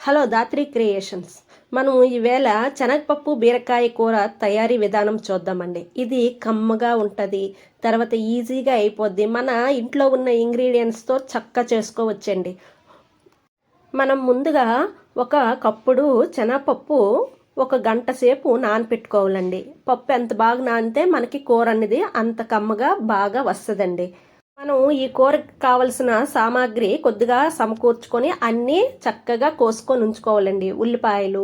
Hello Dhatri creations. మనం ఈవేళ శనగపప్పు బీరకాయ కూర తయారీ విధానం చూద్దామండి. ఇది కమ్మగా ఉంటుంది తర్వాత ఈజీగా అయిపోద్ది. మన ఇంట్లో ఉన్న ఇంగ్రీడియంట్స్తో చక్క చేసుకోవచ్చండి. మనం ముందుగా ఒక కప్పుడు శనగపప్పు ఒక గంట సేపు నానపెట్టుకోవాలండి. పప్పు ఎంత బాగా నానితే మనకి కూర అనేది అంత కమ్మగా బాగా వస్తుందండి. మనం ఈ కూరకి కావలసిన సామాగ్రి కొద్దిగా సమకూర్చుకొని అన్నీ చక్కగా కోసుకొని ఉంచుకోవాలండి. ఉల్లిపాయలు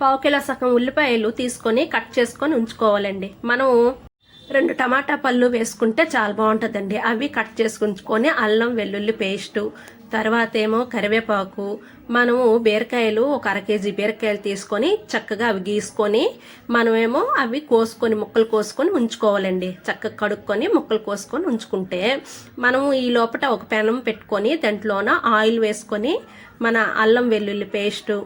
పావు కిలో సగం ఉల్లిపాయలు తీసుకొని కట్ చేసుకొని ఉంచుకోవాలండి. మనం రెండు టమాటా పళ్ళు వేసుకుంటే చాలా బాగుంటుందండి. అవి కట్ చేసుకుంచుకొని అల్లం వెల్లుల్లి పేస్టు తర్వాత ఏమో కరివేపాకు మనము బీరకాయలు ఒక అర కేజీ బీరకాయలు తీసుకొని చక్కగా అవి గీసుకొని మనమేమో అవి కోసుకొని ముక్కలు కోసుకొని ఉంచుకోవాలండి. చక్కగా కడుక్కొని ముక్కలు కోసుకొని ఉంచుకుంటే మనము ఈ లోపల ఒక పెనం పెట్టుకొని దాంట్లోన ఆయిల్ వేసుకొని మన అల్లం వెల్లుల్లి పేస్టు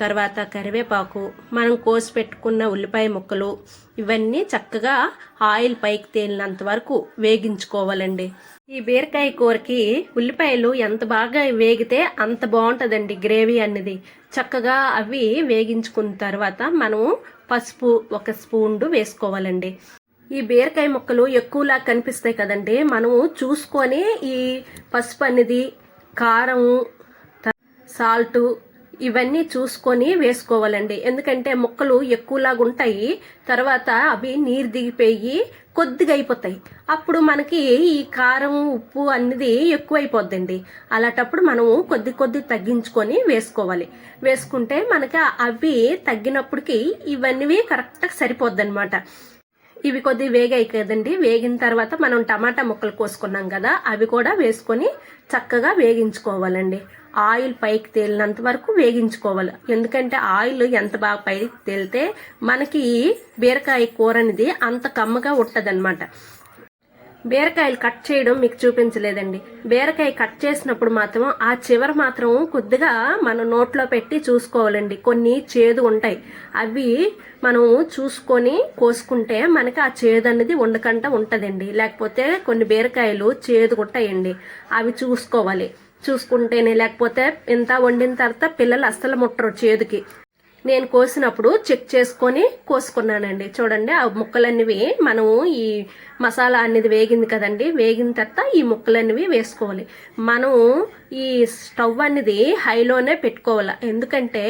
తర్వాత కరివేపాకు మనం కోసి పెట్టుకున్న ఉల్లిపాయ ముక్కలు ఇవన్నీ చక్కగా ఆయిల్ పైకి తేలినంత వరకు వేగించుకోవాలండి. ఈ బీరకాయ కూరకి ఉల్లిపాయలు ఎంత బాగా వేగితే అంత బాగుంటుందండి గ్రేవీ అనేది చక్కగా అవి వేగించుకున్న తర్వాత మనము పసుపు ఒక స్పూన్ వేసుకోవాలండి. ఈ బీరకాయ ముక్కలు ఎక్కువలా కనిపిస్తాయి కదండి. మనము చూసుకొని ఈ పసుపు అనేది కారం సాల్టు ఇవన్నీ చూసుకొని వేసుకోవాలండి. ఎందుకంటే ముక్కలు ఎక్కువలాగా ఉంటాయి. తర్వాత అవి నీరు దిగిపోయి కొద్దిగా అయిపోతాయి. అప్పుడు మనకి ఈ కారం ఉప్పు అన్నది ఎక్కువైపోద్దండి. అలాంటప్పుడు మనము కొద్ది కొద్ది తగ్గించుకొని వేసుకోవాలి. వేసుకుంటే మనకి అవి తగ్గినప్పటికి ఇవన్నీ కరెక్ట్గా సరిపోద్ది అనమాట ఇవి కొద్ది వేగాయి కదండి. వేగిన తర్వాత మనం టమాటా ముక్కలు కోసుకున్నాం కదా అవి కూడా వేసుకొని చక్కగా వేగించుకోవాలండి. ఆయిల్ పైకి తేలినంత వరకు వేగించుకోవాలి. ఎందుకంటే ఆయిల్ ఎంత బాగా పైకి తేలితే మనకి బీరకాయ కూర అనేది అంత కమ్మగా ఉంటుందన్నమాట. బీరకాయలు కట్ చేయడం మీకు చూపించలేదండి. బీరకాయ కట్ చేసినప్పుడు మాత్రం ఆ చివర మాత్రం కొద్దిగా మన నోట్లో పెట్టి చూసుకోవాలండి. కొన్ని చేదు ఉంటాయి. అవి మనం చూసుకొని కోసుకుంటే మనకి ఆ చేదు అనేది ఉండకుండా ఉంటుందండి. లేకపోతే కొన్ని బీరకాయలు చేదు ఉంటాయండి అవి చూసుకోవాలి. చూసుకుంటేనే లేకపోతే ఇంత వండిన తర్వాత పిల్లలు అస్సలు ముట్టరు చేదుకి నేను కోసినప్పుడు చెక్ చేసుకొని కోసుకున్నానండి. చూడండి ఆ ముక్కలన్నవి మనము ఈ మసాలా అనేది వేగింది కదండి. వేగిన తర్వాత ఈ ముక్కలన్నవి వేసుకోవాలి. మనం ఈ స్టవ్ అనేది హైలోనే పెట్టుకోవాలి. ఎందుకంటే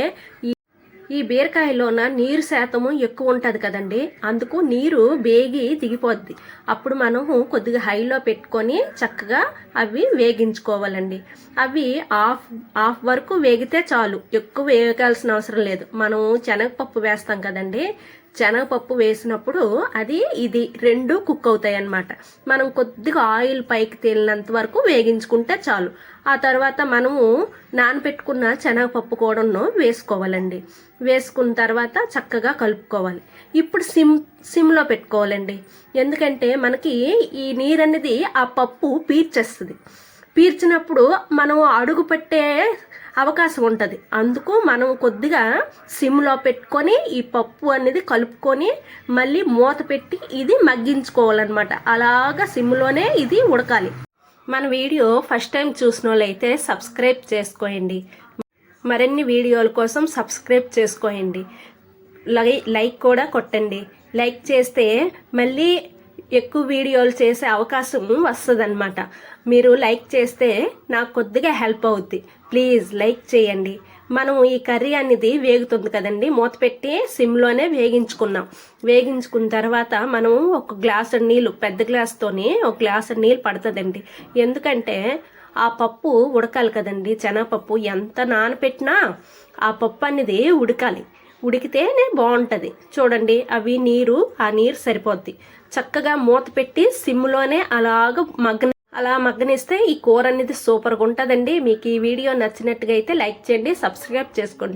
ఈ బీరకాయలోన నీరు శాతము ఎక్కువ ఉంటుంది కదండి. అందుకు నీరు వేగి దిగిపోద్ది. అప్పుడు మనము కొద్దిగా హైలో పెట్టుకొని చక్కగా అవి వేగించుకోవాలండి. అవి ఆఫ్ ఆఫ్ వరకు వేగితే చాలు. ఎక్కువ వేగాల్సిన అవసరం లేదు. మనం శనగపప్పు వేస్తాం కదండి. శనగపప్పు వేసినప్పుడు అది ఇది రెండు కుక్ అవుతాయి అన్నమాట మనం కొద్దిగా ఆయిల్ పైకి తేలినంత వరకు వేగించుకుంటే చాలు. ఆ తర్వాత మనము నానపెట్టుకున్న శనగపప్పు కూడాను వేసుకోవాలండి. వేసుకున్న తర్వాత చక్కగా కలుపుకోవాలి. ఇప్పుడు సిమ్ సిమ్లో పెట్టుకోవాలండి. ఎందుకంటే మనకి ఈ నీరు అనేది ఆ పప్పు పీర్చేస్తుంది పీర్చినప్పుడు మనం అడుగు పెట్టే అవకాశం ఉంటుంది. అందుకు మనం కొద్దిగా సిమ్లో పెట్టుకొని ఈ పప్పు అనేది కలుపుకొని మళ్ళీ మూత పెట్టి ఇది మగ్గించుకోవాలన్నమాట. అలాగా సిమ్లోనే ఇది ఉడకాలి. మన వీడియో ఫస్ట్ టైం చూసిన వాళ్ళైతే సబ్స్క్రైబ్ చేసుకోండి మరిన్ని వీడియోల కోసం సబ్స్క్రైబ్ చేసుకోండి లైక్ కూడా కొట్టండి. లైక్ చేస్తే మళ్ళీ ఎక్కువ వీడియోలు చేసే అవకాశం వస్తుంది మీరు లైక్ చేస్తే నాకు కొద్దిగా హెల్ప్ అవుద్ది. ప్లీజ్ లైక్ చేయండి. మనం ఈ కర్రీ అనేది వేగుతుంది కదండి. మూత పెట్టి సిమ్లోనే వేగించుకున్నాం. వేగించుకున్న తర్వాత మనం ఒక గ్లాసు నీళ్ళు పెద్ద గ్లాస్తోని ఒక గ్లాసు నీళ్ళు పడుతుందండి. ఎందుకంటే ఆ పప్పు ఉడకాలి కదండి. శనగపప్పు ఎంత నానపెట్టినా ఆ పప్పు అనేది ఉడకాలి. ఉడికితేనే బాగుంటుంది. చూడండి అవి నీరు ఆ నీరు సరిపోద్ది. చక్కగా మూత పెట్టి సిమ్లోనే అలాగ మగ్గ అలా మగ్గనిస్తే ఈ కూర అనేది సూపర్గా ఉంటుందండి. మీకు ఈ వీడియో నచ్చినట్టుగా అయితే లైక్ చేయండి సబ్స్క్రైబ్ చేసుకోండి.